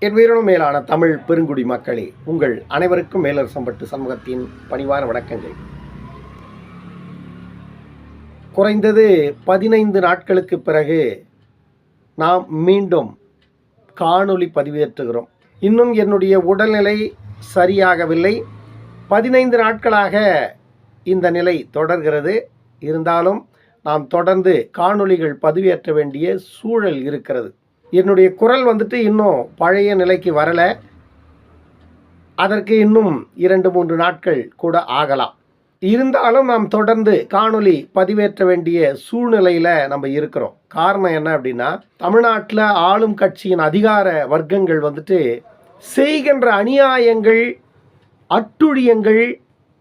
என் உயிரினும் மேலான தமிழ் பெருங்குடி மக்களே உங்கள் அனைவருக்கும் மேலரசம்பட்டு சமூகத்தின் பணிவான வணக்கங்கள். குறைந்தது பதினைந்து நாட்களுக்கு பிறகு நாம் மீண்டும் காணொளி பதிவேற்றுகிறோம். இன்னும் என்னுடைய உடல்நிலை சரியாகவில்லை. பதினைந்து நாட்களாக இந்த நிலை தொடர்கிறது. இருந்தாலும் நாம் தொடர்ந்து காணொளிகள் பதிவேற்ற வேண்டிய சூழல் இருக்கிறது. என்னுடைய குரல் வந்துட்டு இன்னும் பழைய நிலைக்கு வரலை. அதற்கு இன்னும் இரண்டு மூன்று நாட்கள் கூட ஆகலாம். இருந்தாலும் நாம் தொடர்ந்து காணொளி பதிவேற்ற வேண்டிய சூழ்நிலையில் நம்ம இருக்கிறோம். காரணம் என்ன அப்படின்னா தமிழ்நாட்டில் ஆளும் கட்சியின் அதிகார வர்க்கங்கள் வந்துட்டு செய்கின்ற அநியாயங்கள் அட்டுழியங்கள்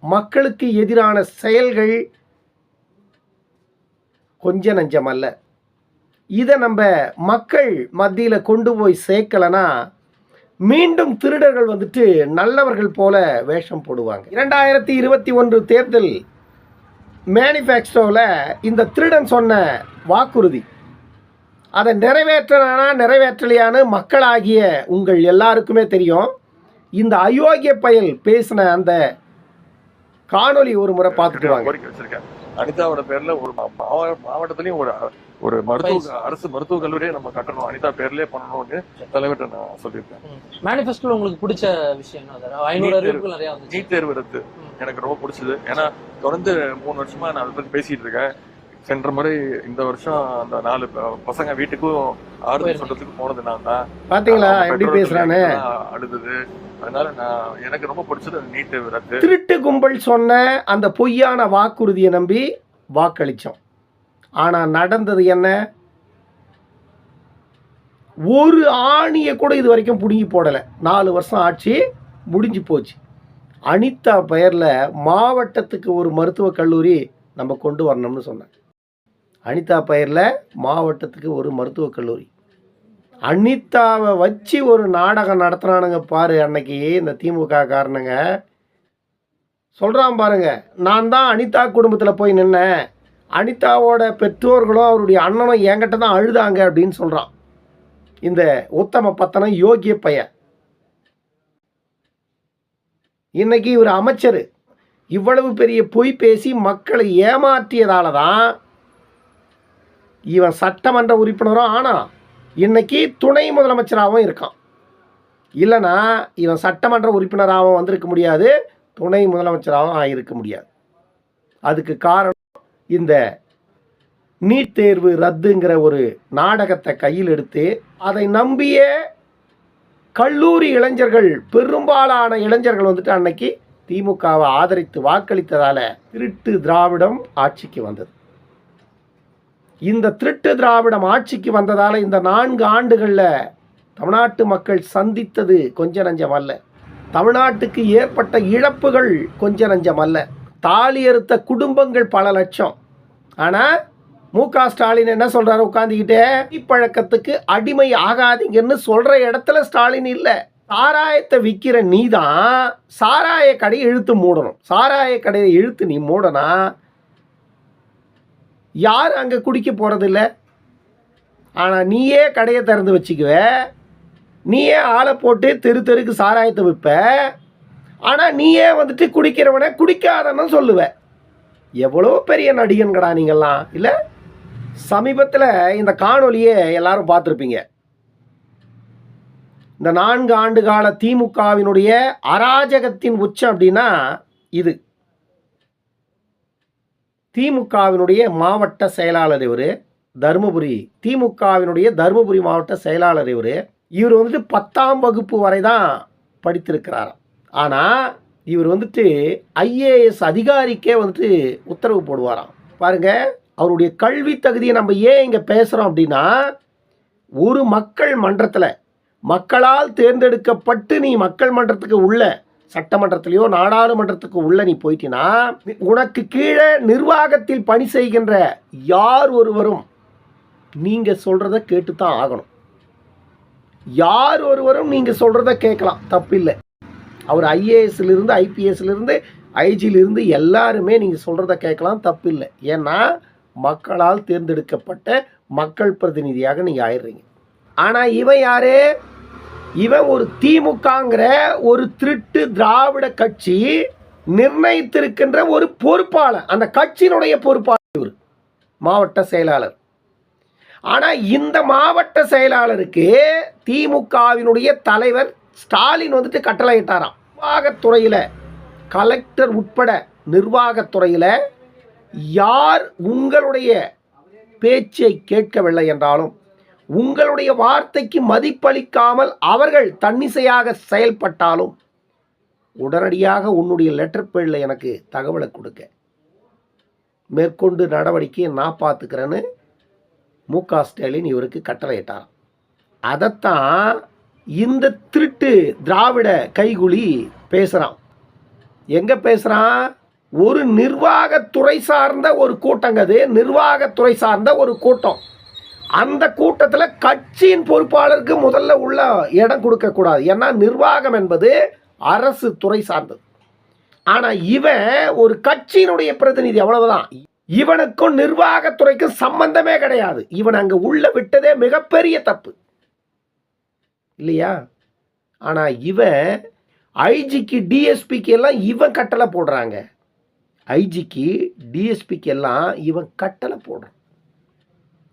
மக்களுக்கு எதிரான செயல்கள் கொஞ்ச நஞ்சம் அல்ல. இதை நம்ம மக்கள் மத்தியில் கொண்டு போய் சேர்க்கலைன்னா மீண்டும் திருடர்கள் வந்துட்டு நல்லவர்கள் போல வேஷம் போடுவாங்க. இரண்டாயிரத்தி இருபத்தி ஒன்று தேர்தல் மேனிஃபெஸ்டோவில் இந்த திருடன் சொன்ன வாக்குறுதி. அதை நிறைவேற்றனா நிறைவேற்றலையான்னு மக்களாகிய உங்கள் எல்லாருக்குமே தெரியும். இந்த அயோக்கிய பயல் பேசின அந்த காணொலி ஒரு முறை பார்த்துட்டு வாங்க. அனிதாவோட ஒரு மாவட்டத்துலேயும் ஒரு ஒரு மருத்துவ அரசு மருத்துவக் கல்லூரியை நம்ம கட்டணும். அனிதா பேர்லயே பண்ணணும்னு தலைவர்கிட்ட நான் சொல்லியிருக்கேன். மேனிஃபெஸ்டோல உங்களுக்கு பிடிச்ச விஷயம் நீட் தேர்வு. ரத்து எனக்கு ரொம்ப பிடிச்சது. ஏன்னா தொடர்ந்து மூணு வருஷமா நான் அதை பத்தி பேசிட்டு இருக்கேன். சென்ற முறை இந்த வருஷம் அந்த நாலு பசங்க வீட்டுக்கும் ஆறுதல் சொல்றதுக்கு போனது நான் தான். பார்த்தீங்களா அவங்க எப்படி பேசுறானு? அழுதது அதனால நான் எனக்கு ரொம்ப பிடிச்சது அந்த நீட் தேர்வு ரத்து. திருட்டு கும்பல் சொன்ன அந்த பொய்யான வாக்குறுதியை நம்பி வாக்களித்தோம் ஆனால் நடந்தது என்ன? ஒரு ஆணியை கூட இது வரைக்கும் பிடுங்கி போடலை. நாலு வருஷம் ஆட்சி முடிஞ்சு போச்சு. அனிதா பெயரில் மாவட்டத்துக்கு ஒரு மருத்துவக் கல்லூரி நம்ம கொண்டு வரணும்னு சொன்னேன் அனிதா பெயரில் மாவட்டத்துக்கு ஒரு மருத்துவக் கல்லூரி. அனிதாவை வச்சு ஒரு நாடகம் நடத்துனானுங்க பாரு அன்னைக்கு இந்த திமுக காரணங்க சொல்கிறான் பாருங்க நான் தான் அனிதா குடும்பத்தில் போய் நின்னேன். அனிதாவோட பெற்றோர்களும் அவருடைய அண்ணனும் என்கிட்ட தான் அழுதாங்க அப்படின்னு சொல்கிறான் இந்த உத்தம பத்தனம் யோகிய பையன். இன்னைக்கு இவர் அமைச்சர். இவ்வளவு பெரிய பொய் பேசி மக்களை ஏமாற்றியதால தான் இவன் சட்டமன்ற உறுப்பினரும் ஆனா இன்னைக்கு துணை முதலமைச்சராகவும் இருக்கான். இல்லைனா இவன் சட்டமன்ற உறுப்பினராகவும் வந்திருக்க முடியாது துணை முதலமைச்சராகவும் ஆகியிருக்க முடியாது. அதுக்கு காரணம் இந்த நீட் தேர்வு ரத்துங்கிற ஒரு நாடகத்தை கையில் எடுத்து அதை நம்பிய கல்லூரி இளைஞர்கள் பெரும்பாலான இளைஞர்கள் வந்துட்டு அன்னைக்கு திமுகவை ஆதரித்து வாக்களித்ததால திருட்டு திராவிடம் ஆட்சிக்கு வந்தது. இந்த திருட்டு திராவிடம் ஆட்சிக்கு வந்ததால் இந்த நான்கு ஆண்டுகளில் தமிழ்நாட்டு மக்கள் சந்தித்தது கொஞ்ச நஞ்சம் அல்ல. தமிழ்நாட்டுக்கு ஏற்பட்ட இழப்புகள் கொஞ்ச நஞ்சம் அல்ல. தாலி அறுத்த குடும்பங்கள் பல லட்சம். ஆனால் மு க ஸ்டாலின் என்ன சொல்றாரு உட்காந்துக்கிட்டே இப்பழக்கத்துக்கு அடிமை ஆகாதீங்கன்னு சொல்கிற இடத்துல ஸ்டாலின் இல்லை. சாராயத்தை விற்கிற நீ தான் சாராய கடையை இழுத்து மூடணும். சாராய கடையை இழுத்து நீ மூடனா யார் அங்கே குடிக்க போகிறதில்ல ஆனால் நீயே கடையை திறந்து வச்சுக்குவ. நீயே ஆளை போட்டு தெரு தெருக்கு சாராயத்தை விற்ப ஆனால் நீயே வந்துட்டு குடிக்கிறவனை குடிக்காதன்னு சொல்லுவேன் எவ்வளோ பெரிய நடிகன்கடா நீங்கள்லாம்? இல்லை சமீபத்தில் இந்த காணொலியை எல்லாரும் பார்த்துருப்பீங்க. இந்த நான்கு ஆண்டு கால திமுகவினுடைய அராஜகத்தின் உச்சம் அப்படின்னா இது. திமுகவினுடைய மாவட்ட செயலாளர் இவர் தருமபுரி. திமுகவினுடைய தருமபுரி மாவட்ட செயலாளர் இவர். இவர் வந்துட்டு பத்தாம் வகுப்பு வரை தான் படித்திருக்கிறார் ஆனால் இவர் வந்துட்டு ஐஏஎஸ் அதிகாரிக்கே வந்துட்டு உத்தரவு போடுவாராம். பாருங்க அவருடைய கல்வி தகுதியை நம்ம ஏன் இங்கே பேசுகிறோம் அப்படின்னா ஒரு மக்கள் மன்றத்தில் மக்களால் தேர்ந்தெடுக்கப்பட்டு நீ மக்கள் மன்றத்துக்கு உள்ள சட்டமன்றத்திலேயோ நாடாளுமன்றத்துக்கு உள்ள நீ போயிட்டினா உனக்கு கீழே நிர்வாகத்தில் பணி செய்கின்ற யார் ஒருவரும் நீங்கள் சொல்கிறத கேட்டு தான் ஆகணும். யார் ஒருவரும் நீங்கள் சொல்கிறத கேட்கலாம் தப்பில்லை. அவர் ஐஏஎஸ்லேருந்து ஐபிஎஸ்லேருந்து ஐஜியிலிருந்து எல்லாருமே நீங்கள் சொல்கிறத கேட்கலாம் தப்பில்லை. ஏன்னா மக்களால் தேர்ந்தெடுக்கப்பட்ட மக்கள் பிரதிநிதியாக நீங்கள் ஆயிடுறீங்க. ஆனால் இவன் யாரு? இவன் ஒரு திமுகங்கிற ஒரு திருட்டு திராவிட கட்சி நிர்ணயித்திருக்கின்ற ஒரு பொறுப்பாளர். அந்த கட்சியினுடைய பொறுப்பாளர் இவர் மாவட்ட செயலாளர். ஆனால் இந்த மாவட்ட செயலாளருக்கு திமுகவினுடைய தலைவர் ஸ்டாலின் வந்துட்டு கட்டளையிட்டாராம். நிர்வாகத்துறையில் கலெக்டர் உட்பட நிர்வாகத்துறையில் யார் உங்களுடைய பேச்சை கேட்கவில்லை என்றாலும் உங்களுடைய வார்த்தைக்கு மதிப்பளிக்காமல் அவர்கள் தன்னிசையாக செயல்பட்டாலும் உடனடியாக உன்னுடைய லெட்டர் பேடில் எனக்கு தகவலை கொடுக்க மேற்கொண்டு நடவடிக்கையை நான் பார்த்துக்கிறேன்னு மு க ஸ்டாலின் இவருக்கு கட்டளையிட்டார் அதைத்தான் இந்த திருட்டு திராவிட கைகுலி பேசுகிறான் எங்கே பேசுகிறான் ஒரு நிர்வாகத்துறை சார்ந்த ஒரு கூட்டங்க அது. நிர்வாகத்துறை சார்ந்த ஒரு கூட்டம். அந்த கூட்டத்தில் கட்சியின் பொறுப்பாளருக்கு முதல்ல உள்ள இடம் கொடுக்கக்கூடாது ஏன்னா நிர்வாகம் என்பது அரசு துறை சார்ந்தது. ஆனால் இவன் ஒரு கட்சியினுடைய பிரதிநிதி அவ்வளவுதான். இவனுக்கும் நிர்வாகத்துறைக்கும் சம்பந்தமே கிடையாது. இவன் அங்கே உள்ள விட்டதே மிகப்பெரிய தப்பு. இல்லையா? ஆனால் இவன் ஐஜிக்கு டிஎஸ்பிக்கு எல்லாம் இவன் கட்டளை போடுறாங்க. ஐஜிக்கு டிஎஸ்பிக்கு எல்லாம் இவன் கட்டளை போடுறான்.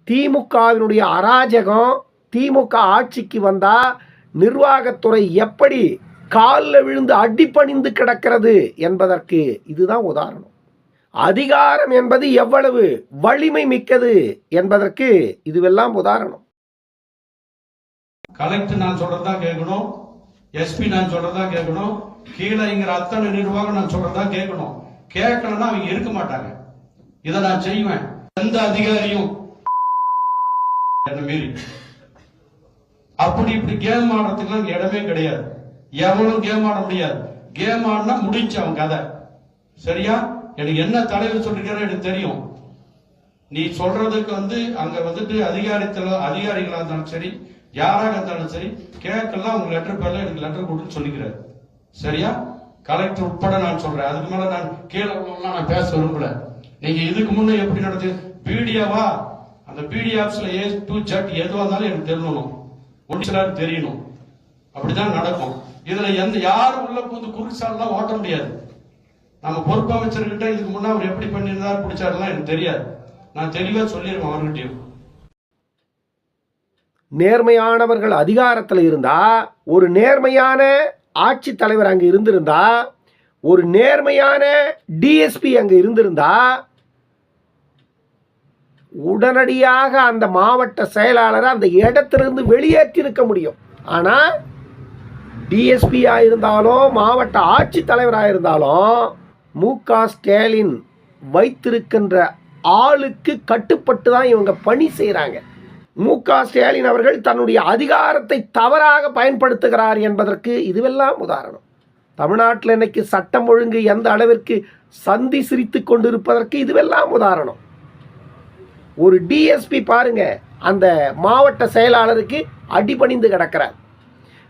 திமுகவினுடைய அராஜகம் திமுக ஆட்சிக்கு வந்தால் நிர்வாகத்துறை எப்படி காலில் விழுந்து அடிப்பணிந்து கிடக்கிறது என்பதற்கு இதுதான் உதாரணம். அதிகாரம் என்பது எவ்வளவு வலிமை மிக்கது என்பதற்கு இதுவெல்லாம் உதாரணம். கலெக்டர் நான் சொல்றதா கேட்கணும் எஸ்பி நான் சொல்றதா கேட்கணும் கீழே இங்கிற அத்தனை நிர்வாகம் நான் சொல்றதா கேட்கணும். கேட்கலன்னா அவங்க இருக்க மாட்டாங்க. இதை நான் செய்வேன். எந்த அதிகாரியும் என்ன மீறி. அப்படி இப்படி கேம் ஆடுறதுக்குலாம் இடமே கிடையாது. எவ்வளவு கேம் ஆட முடியாது. கேம் ஆடினா முடிச்சு அவன் கதை. சரியா? எனக்கு என்ன தலைவர் சொல்லிருக்கிற எனக்கு தெரியும். நீ சொல்றதுக்கு வந்து அங்க வந்துட்டு அதிகாரத்தில் அதிகாரிகளா இருந்தாலும் சரி யாராக இருந்தாலும் சரி கேட்கலாம் உங்க லெட்டர் பேர்ல எனக்கு லெட்டர் கொடுன்னு சொல்லிக்கிறாரு. சரியா? கலெக்டர் உட்பட நான் சொல்றேன். அதுக்கு மேல நான் கீழே நான் பேச விரும்பல. நீங்க இதுக்கு முன்ன எப்படி நடந்து பிடிஓவா அந்த பிடிஎஃப்ஸ்ல ஏ டு ஜட் எதுவா இருந்தாலும் எனக்கு தெரியணும். ஒன்று தெரியணும். அப்படிதான் நடக்கும். இதுல எந்த யாரும் உள்ள புது குறுசாலாம் ஓட்ட முடியாது. நம்ம பொறுப்பு அமைச்சர்கிட்ட இதுக்கு முன்னே அவர் எப்படி பண்ணியிருந்தார் பிடிச்சாருலாம் எனக்கு தெரியாது. நான் தெளிவா சொல்லியிருக்கேன் அவர்கிட்டயும். நேர்மையானவர்கள் அதிகாரத்தில் இருந்தால் ஒரு நேர்மையான ஆட்சி தலைவர் அங்கே இருந்திருந்தா ஒரு நேர்மையான டிஎஸ்பி அங்கே இருந்திருந்தா உடனடியாக அந்த மாவட்ட செயலாளரை அந்த இடத்திலிருந்து வெளியேற்றி இருக்க முடியும் ஆனால் டிஎஸ்பியாக இருந்தாலும் மாவட்ட ஆட்சித்தலைவராக இருந்தாலும் மு க ஸ்டாலின் வைத்திருக்கின்ற ஆளுக்கு கட்டுப்பட்டு தான் இவங்க பணி செய்கிறாங்க மு க ஸ்டாலின் அவர்கள் தன்னுடைய அதிகாரத்தை தவறாக பயன்படுத்துகிறார் என்பதற்கு இதுவெல்லாம் உதாரணம். தமிழ்நாட்டில் இன்னைக்கு சட்டம் ஒழுங்கு எந்த அளவிற்கு சந்தி சிரித்து கொண்டிருப்பதற்கு இதுவெல்லாம் உதாரணம். ஒரு டிஎஸ்பி பாருங்க அந்த மாவட்ட செயலாளருக்கு அடிபணிந்து கிடக்கிறார்.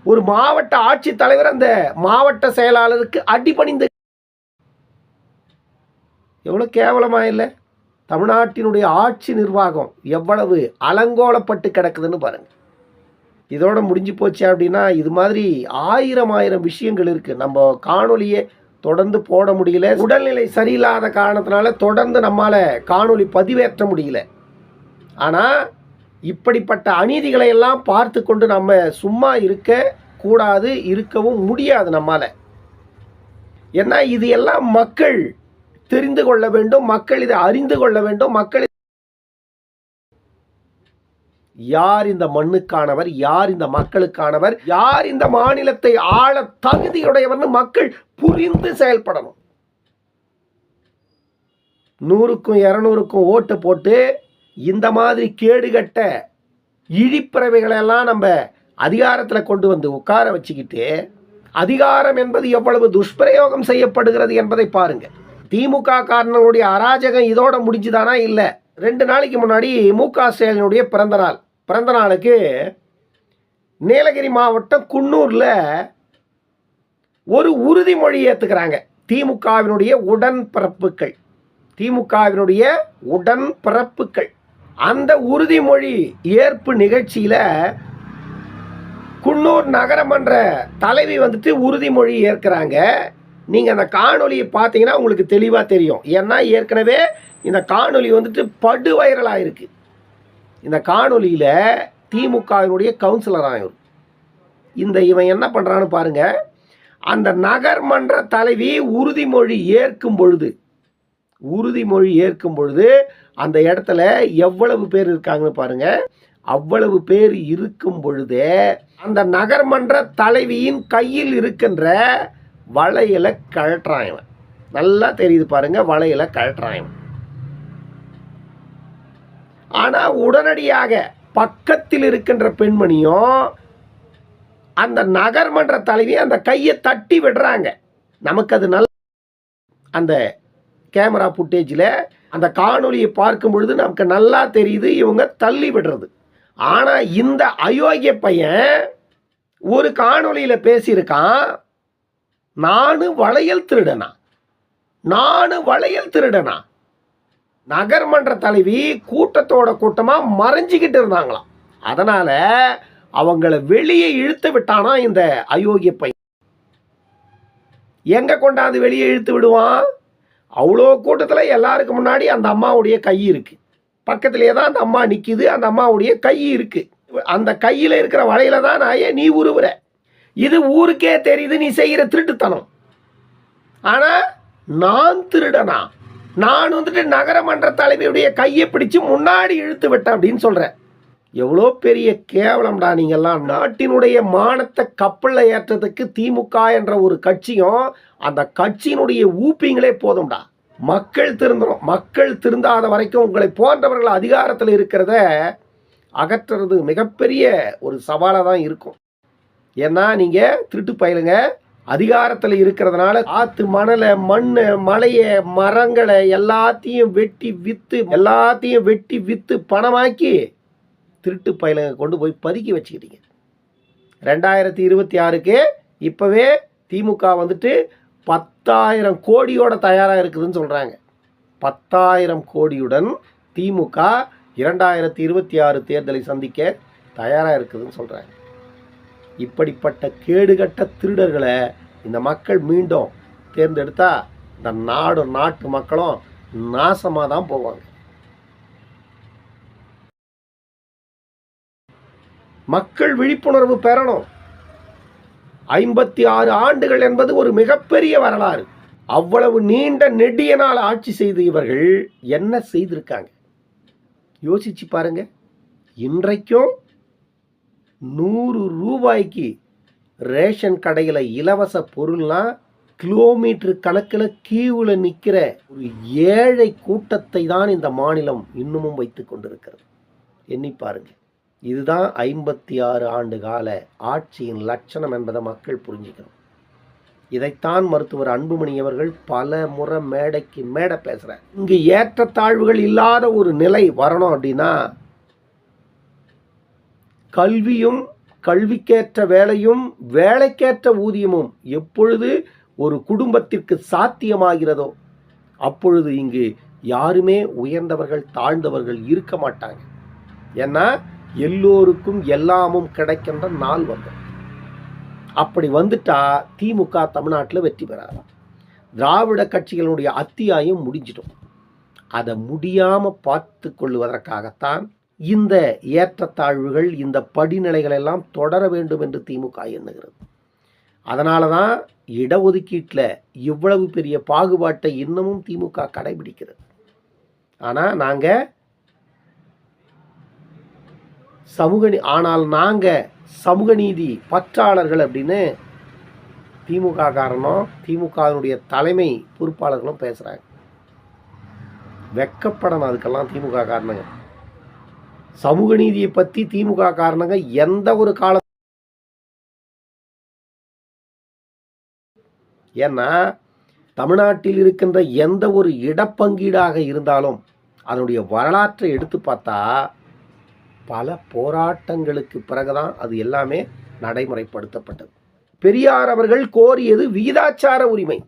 ஒரு மாவட்ட ஆட்சித்தலைவர் அந்த மாவட்ட செயலாளருக்கு அடிபணிந்து எவ்வளோ கேவலமாக இல்லை? தமிழ்நாட்டினுடைய ஆட்சி நிர்வாகம் எவ்வளவு அலங்கோலப்பட்டு கிடக்குதுன்னு பாருங்கள் இதோட முடிஞ்சு போச்சு அப்படின்னா இது மாதிரி ஆயிரம் ஆயிரம் விஷயங்கள் இருக்குது நம்ம காணொலியே தொடர்ந்து போட முடியல. உடல்நிலை சரியில்லாத காரணத்தினால தொடர்ந்து நம்மால் காணொலி பதிவேற்ற முடியல. ஆனால் இப்படிப்பட்ட அநீதிகளை எல்லாம் பார்த்து கொண்டு நம்ம சும்மா இருக்க கூடாது இருக்கவும் முடியாது நம்மால். ஏன்னா இது எல்லாம் மக்கள் தெரிந்து கொள்ள வேண்டும் மக்கள் இதை அறிந்து கொள்ள வேண்டும் மக்கள் யார் இந்த மண்ணுக்கானவர் யார் இந்த மக்களுக்கானவர் யார் இந்த மாநிலத்தை ஆள தகுதியுடையவர்னு மக்கள் புரிந்து செயல்படணும். நூறுக்கும் இரநூறுக்கும் ஓட்டு போட்டு இந்த மாதிரி கேடுகட்ட இழிப்பிறவைகளெல்லாம் நம்ம அதிகாரத்தில் கொண்டு வந்து உட்கார வச்சுக்கிட்டு அதிகாரம் என்பது எவ்வளவு துஷ்பிரயோகம் செய்யப்படுகிறது என்பதை பாருங்க. திமுக காரணங்களுடைய அராஜகம் இதோட முடிஞ்சுதானா இல்லை? ரெண்டு நாளைக்கு முன்னாடி மு க ஸ்டாலினுடைய பிறந்த நாள் பிறந்த நாளுக்கு நீலகிரி மாவட்டம் குன்னூரில் ஒரு உறுதிமொழி ஏற்றுக்கிறாங்க திமுகவினுடைய உடன்பிறப்புகள். திமுகவினுடைய உடன்பிறப்புகள். அந்த உறுதிமொழி ஏற்பு நிகழ்ச்சியில் குன்னூர் நகரமன்ற தலைவி வந்துட்டு உறுதிமொழி ஏற்கிறாங்க. நீங்கள் அந்த காணொலியை பார்த்தீங்கன்னா உங்களுக்கு தெளிவாக தெரியும். ஏன்னா ஏற்கனவே இந்த காணொலி வந்துட்டு படு வைரலாக இருக்குது இந்த காணொலியில் திமுகவினுடைய கவுன்சிலராக இவர் இந்த இவன் என்ன பண்ணுறான்னு பாருங்கள் அந்த நகர்மன்ற தலைவி உறுதிமொழி ஏற்கும் பொழுது உறுதிமொழி ஏற்கும் பொழுது அந்த இடத்துல எவ்வளவு பேர் இருக்காங்கன்னு பாருங்கள் அவ்வளவு பேர் இருக்கும் பொழுதே அந்த நகர்மன்ற தலைவியின் கையில் இருக்கின்ற வலையில் கழட்டுறான் இவன். நல்லா தெரியுது பாருங்க வளையலை கழட்டுறான் இவன். ஆனா உடனடியாக பக்கத்தில் இருக்கின்ற பெண்மணியும் அந்த நகர்மன்ற தலைவி அந்த கையை தட்டி விடுறாங்க. நமக்கு அது நல்ல அந்த கேமரா ஃபுட்டேஜில் அந்த காணொலியை பார்க்கும் பொழுது நமக்கு நல்லா தெரியுது இவங்க தள்ளி விடுறது. ஆனால் இந்த அயோக்கிய பையன் ஒரு காணொளியில் பேசியிருக்கான் நானு வளையல் திருடனா? நானு வளையல் திருடனா? நகர்மன்ற தலைவி கூட்டத்தோட கூட்டமாக மறைஞ்சிக்கிட்டு இருந்தாங்களாம். அதனால் அவங்கள வெளியே இழுத்து விட்டானா இந்த அயோக்கிய பையன்? எங்கே கொண்டாந்து வெளியே இழுத்து விடுவான்? அவ்வளோ கூட்டத்தில் எல்லாருக்கு முன்னாடி அந்த அம்மாவுடைய கை இருக்குது பக்கத்திலே தான் அந்த அம்மா நிற்கிது அந்த அம்மாவுடைய கை இருக்குது அந்த கையில் இருக்கிற வலையில தான் நாயே நீ உருவுற? இது ஊருக்கே தெரியுது நீ செய்கிற திருட்டுத்தனம். ஆனால் நான் திருடனா? நான் வந்துட்டு நகரமன்ற தலைவியுடைய கையை பிடிச்சு முன்னாடி இழுத்து விட்டேன் அப்படின்னு சொல்கிறேன் எவ்வளோ பெரிய கேவலம்டா நீங்கள்லாம். நாட்டினுடைய மானத்தை கப்பலில் ஏற்றதுக்கு திமுக என்ற ஒரு கட்சியும் அந்த கட்சியினுடைய ஊப்பிங்களே போதும்டா. மக்கள் திருந்தணும். மக்கள் திருந்தாத வரைக்கும் உங்களை போன்றவர்கள் அதிகாரத்தில் இருக்கிறத அகற்றுறது மிகப்பெரிய ஒரு சவாலாக தான் இருக்கும். ஏன்னா நீங்கள் திருட்டு பயிலுங்க. அதிகாரத்தில் இருக்கிறதுனால ஆத்து மணலை மண் மலையை மரங்களை எல்லாத்தையும் வெட்டி விற்று எல்லாத்தையும் வெட்டி விற்று பணமாக்கி திருட்டு பயிலுங்க கொண்டு போய் பதுக்கி வச்சுக்கிட்டீங்க. ரெண்டாயிரத்தி இருபத்தி ஆறுக்கு இப்போவே திமுக வந்துட்டு பத்தாயிரம் கோடியோட தயாராக இருக்குதுன்னு சொல்கிறாங்க பத்தாயிரம் கோடியுடன் திமுக இரண்டாயிரத்தி இருபத்தி ஆறு தேர்தலை சந்திக்க தயாராக இருக்குதுன்னு சொல்கிறாங்க இப்படிப்பட்ட கேடுகட்ட திருடர்களை இந்த மக்கள் மீண்டும் தேர்ந்தெடுத்தா இந்த நாடு நாட்டு மக்களும் நாசமாக தான் போவாங்க. மக்கள் விழிப்புணர்வு பெறணும். ஐம்பத்தி ஆறு ஆண்டுகள் என்பது ஒரு மிகப்பெரிய வரலாறு. அவ்வளவு நீண்ட நெடிய நாள் ஆட்சி செய்த இவர்கள் என்ன செய்திருக்காங்க? யோசிச்சு பாருங்க. இன்றைக்கும் நூறு ரூபாய்க்கு ரேஷன் கடையில் இலவச பொருள்லாம் கிலோமீட்டர் கணக்கில் கீவில் நிற்கிற ஒரு ஏழை கூட்டத்தை தான் இந்த மாநிலம் இன்னமும் வைத்து கொண்டிருக்கிறது. எண்ணி பாருங்க. இதுதான் ஐம்பத்தி ஆறு ஆண்டு கால ஆட்சியின் லட்சணம் என்பதை மக்கள் புரிஞ்சுக்கணும். இதைத்தான் மருத்துவர் அன்புமணி அவர்கள் பல முறை மேடைக்கு மேடை பேசுகிறார் இங்கு ஏற்றத்தாழ்வுகள் இல்லாத ஒரு நிலை வரணும் அப்படின்னா கல்வியும் கல்விக்கேற்ற வேலையும் வேலைக்கேற்ற ஊதியமும் எப்பொழுது ஒரு குடும்பத்திற்கு சாத்தியமாகிறதோ அப்பொழுது இங்கு யாருமே உயர்ந்தவர்கள் தாழ்ந்தவர்கள் இருக்க மாட்டாங்க. ஏன்னா எல்லோருக்கும் எல்லாமும் கிடைக்கின்ற நாள் வந்தது அப்படி வந்துட்டா திமுக தமிழ்நாட்டில் வெற்றி பெறாது. திராவிட கட்சிகளுடைய அத்தியாயம் முடிஞ்சிடும். அதை முடியாமல் பார்த்து கொள்வதற்காகத்தான் இந்த ஏற்றத்தாழ்வுகள் இந்த படிநிலைகள் எல்லாம் தொடர வேண்டும் என்று திமுக எண்ணுகிறது. அதனால தான் இடஒதுக்கீட்டில் இவ்வளவு பெரிய பாகுபாட்டை இன்னமும் திமுக கடைபிடிக்கிறது. ஆனால் நாங்கள் சமூக ஆனால் நாங்கள் சமூக நீதி பற்றாளர்கள் அப்படின்னு திமுக காரணம் திமுகவினுடைய தலைமை பொறுப்பாளர்களும் பேசுகிறாங்க வெக்கப்படணும் அதுக்கெல்லாம் திமுக காரணங்க. சமூக நீதியை பற்றி திமுக காரணங்க எந்த ஒரு கால ஏன்னா தமிழ்நாட்டில் இருக்கின்ற எந்த ஒரு இடப்பங்கீடாக இருந்தாலும் அதனுடைய வரலாற்றை எடுத்து பார்த்தா பல போராட்டங்களுக்கு பிறகுதான் அது எல்லாமே நடைமுறைப்படுத்தப்பட்டது. பெரியார் அவர்கள் கோரியது விகிதாச்சார உரிமை.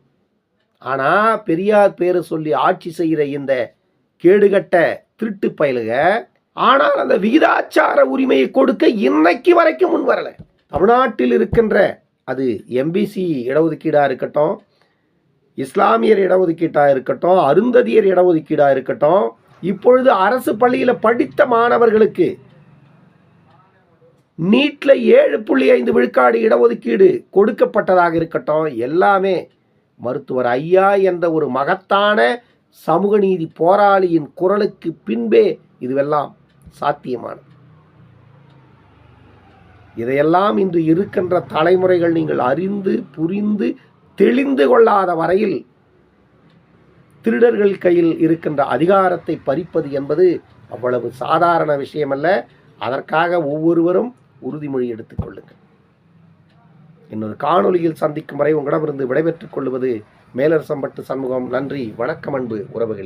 ஆனால் பெரியார் பேரை சொல்லி ஆட்சி செய்கிற இந்த கேடுகட்ட திருட்டு பயலுக ஆனால் அந்த விகிதாச்சார உரிமையை கொடுக்க இன்னைக்கு வரைக்கும் முன் வரலை. தமிழ்நாட்டில் இருக்கின்ற அது எம்பிசி இடஒதுக்கீடாக இருக்கட்டும் இஸ்லாமியர் இடஒதுக்கீட்டாக இருக்கட்டும் அருந்ததியர் இடஒதுக்கீடாக இருக்கட்டும் இப்பொழுது அரசு பள்ளியில் படித்த மாணவர்களுக்கு நீட்டில் ஏழு புள்ளி ஐந்து விழுக்காடு இடஒதுக்கீடு கொடுக்கப்பட்டதாக இருக்கட்டும் எல்லாமே மருத்துவர் ஐயா என்ற ஒரு மகத்தான சமூக நீதி போராளியின் குரலுக்கு பின்பே இதுவெல்லாம் சாத்தியமானது. இதையெல்லாம் இன்று இருக்கின்ற தலைமுறைகள் நீங்கள் அறிந்து புரிந்து தெளிந்து கொள்ளாத வரையில் திருடர்கள் கையில் இருக்கின்ற அதிகாரத்தை பறிப்பது என்பது அவ்வளவு சாதாரண விஷயமல்ல. அதற்காக ஒவ்வொருவரும் உறுதிமொழி எடுத்துக் கொள்ளுங்கள். இன்னொரு காணொலியில் சந்திக்கும் வரை உங்களிடமிருந்து விடைபெற்றுக் கொள்வது மேலரசம்பட்டு சண்முகம். நன்றி வணக்கம் அன்பு உறவுகளே.